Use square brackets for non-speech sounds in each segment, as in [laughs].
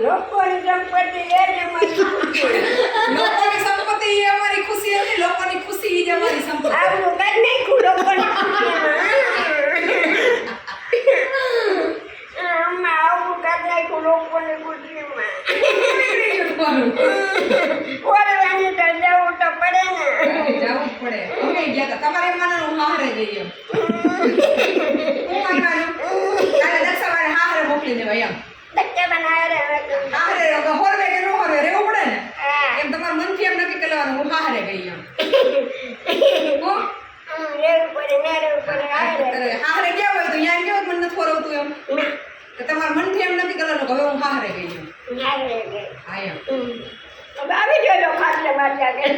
લોકોની સંપત્તિ એ જ અમારી લોકોની સંપત્તિ એ અમારી ખુશી હતી લોકોની ખુશી એ જ અમારી સંપત્તિ. આવું કઈ નાખ્યું લોકોની લોકોની ખુશીમાં. જવું તો પડે ને. જવું પડે. અમે ગયા તમારે મને હું હારે ગઈ એમ હું માનવાનું કાલે દક્ષાવાળે હારે મોકલી દેવાય એમ ધક્કે બનાવે રે હવે તો. હારે હોરવે કે ન હોરવે રહેવું પડે ને? એમ તમારા મનથી એમ નક્કી કરવાનું હું હારે ગઈ એમ. હો? હમ, રહેવું પડે ને રહેવું પડે આવે રે. ત્યારે હારે ગયા હોય તો? અહીંયા કેવું મને નથી ફરવતું એમ? તમારા મનથી એમ નક્કી કરવાનું હવે હું હારે ગઈ એમ. આવે રે કે. હા એમ. આવી જજો ખાટલે મારી આગળ.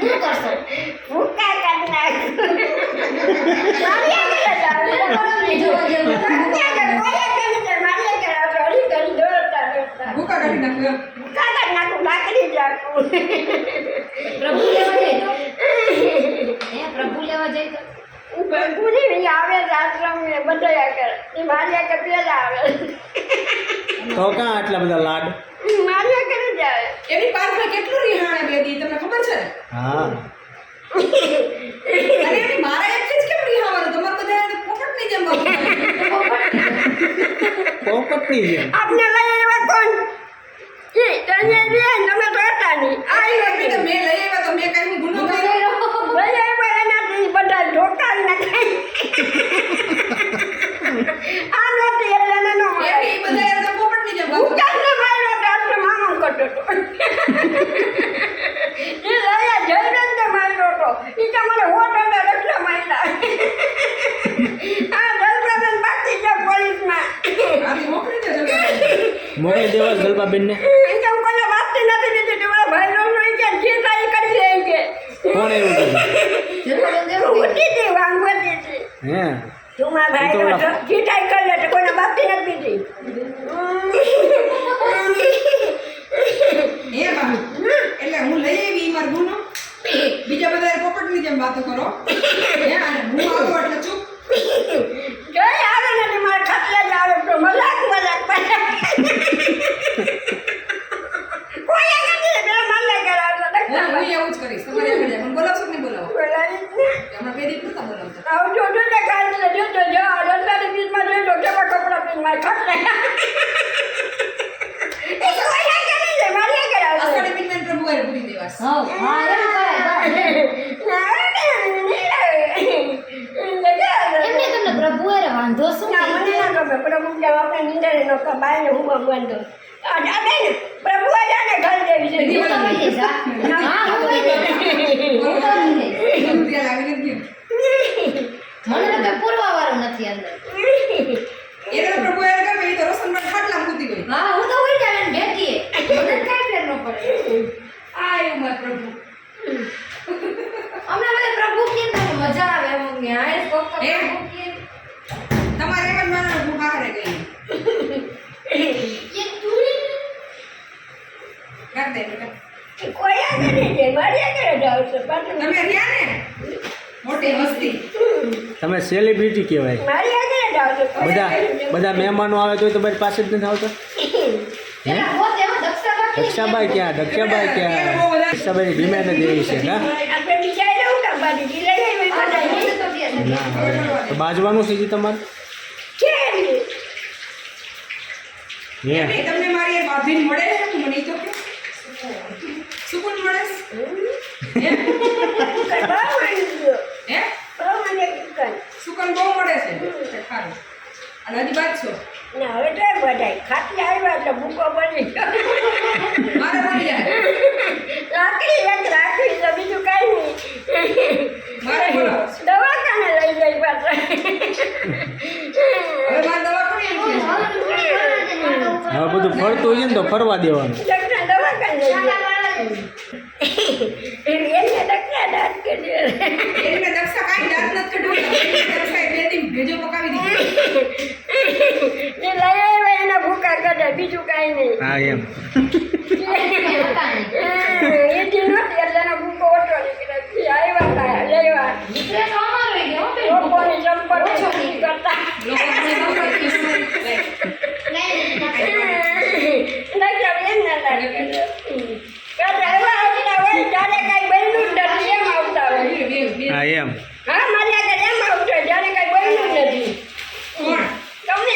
શું કરશો? ભૂકા કાઢી નાખ. આગળ જોવા જેવું મારી આગળ કોઈ આગળ નથી. મારી આગળ આવશે. હળી ઘડી દોડતા દોડતા. ભૂકા કાઢી નાખ્યું એમ ભૂકા કાઢી નાખું, લાકડી જ રાખું. પ્રભુ લેવા જાય તો હે પ્રભુ લેવા જાય તો ભગુની બી આવે જ આશ્રમ ને બધા આગળ. એ મારી આગળ પહેલા આવે. તો કાં આટલા બધા લાડ મારી આગળ જ આવે. એની પાસે કેટલું રિહાણે બેદી તમને ખબર છે હા અને એની મારા એકથી જ કેમ રિહાવાનું તમારે બધા પોપટની જેમ બાપુ. પોપટની જેમ આપને લઈ આવ્યા એ તને બે તમે તો હતા નહીં. આ રીતે મેં લઈ આવ્યા તો મેં કાંઈ ગુનો કર્યો લઈ આવ્યા એનાથી બધા ઢોકા નાખાય આ નથી એટલે એને નો મળે. એમ ઈ બધા એમ તો પોપટની જેમ બાપુ. ઉતારને માર્યો તો આટલે મામો કરતો હતો. એ લયા જયરાજને માર્યો હતો. ઈ તો મને હોટ અંદર એટલા માર્યા. આ જલપ્રધાન બાકી છે પોલીસમાં. આથી મોકલી દેજો મોકલી દેવા જલપાબેનને ઈ તો હું કોઈને વાતથી નથી દીધી. તમારા ભાઈનો નહીં કે જે થાય એ કરી લે એમ કે. કોણ એવું. હે તું મારા ભાઈ ઓલા- કરી લે તો કોઈને બાપથી નથી દીધી. હે બાપુ એટલે હું લઈ આવી ઈ મારો ગુનો બીજા બધા પોપટની જેમ વાતો કરો હે અને હું આવું એટલે ચૂપ જોઈ આવે ને એટલે મારા ખાટલે જ આવે તો મજાક મજાક પાછા. કોઈ આગળ નહીં, બે માલે કરાવતો. હું ડખા હું એવું જ કરીશ તમારે આગળ જાય. મને બોલાવશો કે નહીં બોલાવો બોલાવીશ ને. હમણાં બે દિવસ નહોતા બોલાવતા આવું જોજો ને કાંઈ એટલે જોજો, જો આ રસ્તાની બીચમાં જોજો, કેવા કપડાં પહેરીને મારા ખાટલે. એ તો કોઈ આગળ નહીં જાય, મારી આગળ આવશે. અષાઢી બીજને પ્રભુ દેવાસ હા હા એમને તમને પ્રભુ હારે વાંધો શું ના, મને ના ગમે. પ્રભુ જેમ આપણે નીંદરે નો કબાય ને હું. આ જા પ્રભુ આ ને ઘર દેવી છે. હું તો કહી દઈશ હા હા હું કહી દઈશ હું તો કહી દઈશ પ્રભુ ત્યારે આવીને જ ગયું મને તો કઈ પૂરવા વાળું નથી અંદર એને તો પ્રભુ હારે ગમે ઈ તો રોશનભાઈ ખાટલામાં કૂદી ગઈ હા હું તો હોય જાય ને બેઠીએ મને કાંઈ ફેર ન પડે આ આવ્યું મારું પ્રભુ અમને બધા પ્રભુ કે ને તો મજા આવે એમ ન્યાય કોક તો એમ? પ્રભુ કે તમારે એમ જ માનવાનું હું હારે ગઈ એ તું કાઢ દે બેટા. કોઈ આગળ નહીં જાય, મારી આગળ જ આવશે. પાછું. તમે રહ્યા ને? મોટી વસ્તી. તમે સેલિબ્રિટી કહેવાય. મારી આગળ. બધા બધા મહેમાનો આવે તો તમારી પાસે જ નથી આવતા? હે? દક્ષાબાઈ દક્ષાબાઈ ક્યાં? દક્ષાબાઈ ક્યાં? દક્ષાબાઈની ડિમાન્ડ જ એવી છે ના? બાજવાનું છે તમારે? તમને મારી બાંધીને મળે છે ને મને ઈ તો કે સુકૂન મળે છે? હે કઈ બહુ માની ગયો. હે બહુ મને કઈ. સુકન બહુ મળે છે સારું અને હજી બાજશો ના હવે તો એમ બધાય ખાટલે આવ્યા એટલે ભૂકો બની ગયો. મારે મળી જાય લાકડી એક રાખી તો બીજું કાંઈ નહીં મારે બોલાવો છે. દવાખાને લઈ જઈ પાછા હવે મારે દવાખાને એમ કે છે. હવે બધું ફરતું હોય છે ને તો ફરવા દેવાનું ડૉક્ટર દવાખાને લઈ જાય એને ડૉક્ટર દાંત કરી એને દક્ષા કાંઈ દાંત નથી કઢાવતા. એને દક્ષાએ બે દી ભેજો પકાવી દીધો એ લઈ આવ્યા એના ભૂકા દેવાનું બીજું કાંઈ નહીં. હા એમ. એથી નથી એટલે એનો હા, એમ. હા મારી આગળ એમ આવતો જ્યારે કાંઈ બન્યું જ નથી તમને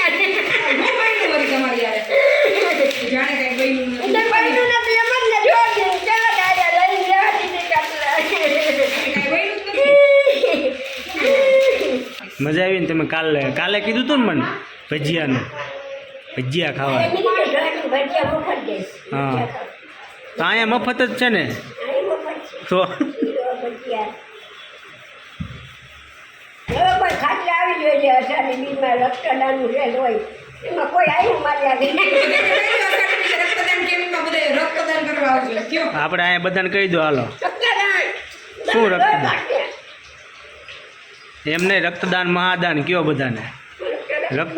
મજા આવી ને તમે કાલે કાલે કીધું તું ને મને? ભજીયાનું. ભજીયા ખાવા એમ કીધું ઘરનું ભજીયા મફત દઈશ. હા. તો અહીંયા મફત જ છે ને? તો? આપણે અહીંયા બધાને કહી દો હાલો. શું રક્તદાન? એમને રક્તદાન મહાદાન કયો બધાને? રક્ત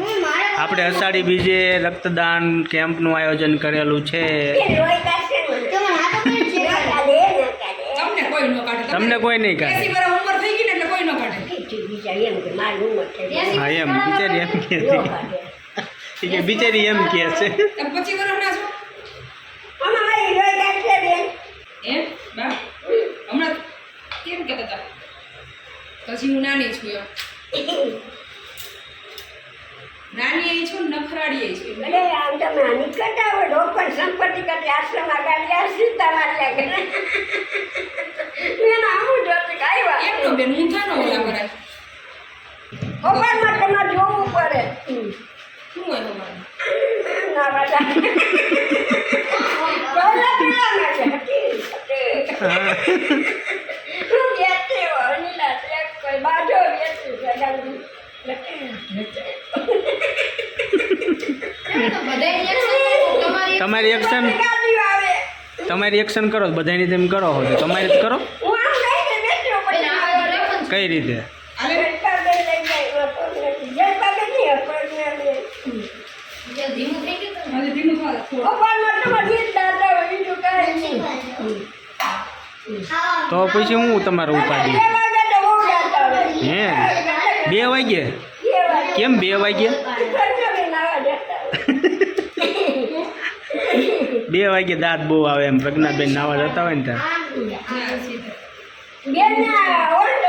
આપણે અષાઢી બીજે રક્તદાન કેમ્પનું આયોજન કરેલું છે. તમને કોઈ નહીં કાઢે. હા એમ બિચારી એમ કે છે. બિચારી એમ કે છે? હમણાં કેમ કહેતા હતા? પછી હું નાની છું એમ નાની એ છીએ અરે આમ તમે આની કરતા હોય પણ સંપત્તિ કરતી આશ્રમ ગાડી આ સીતા મારી આગળ. મેં આમ જ હતું કે આવ્યા. એમનો બેન ઊંધાનો ઓલા કરાય ખબરમાં તમારે જોવું પડે હમ. શું હોય તમારે ના બાજા [laughs] પહેલા પેલા ના છે. હા. હું બેસતી હોય, નીલા ટ્રેક કોઈ બાજુ બેસતી છે, ગાડી. રિએક્શન તમારી એક્શન કરો બધાની તેમ કરો હો તમારી જ કરો. કઈ રીતે તો પછી હું તમારો ઉપાડી. હે? બે વાગે. કેમ બે વાગે પ્રજ્ઞાબેન આવા જતા હોય. બે વાગે દાંત બહુ આવે એમ પ્રજ્ઞાબેન નાવા જતા હોય ને ત્યાં હા, સીધા. બેનના ઓળખો,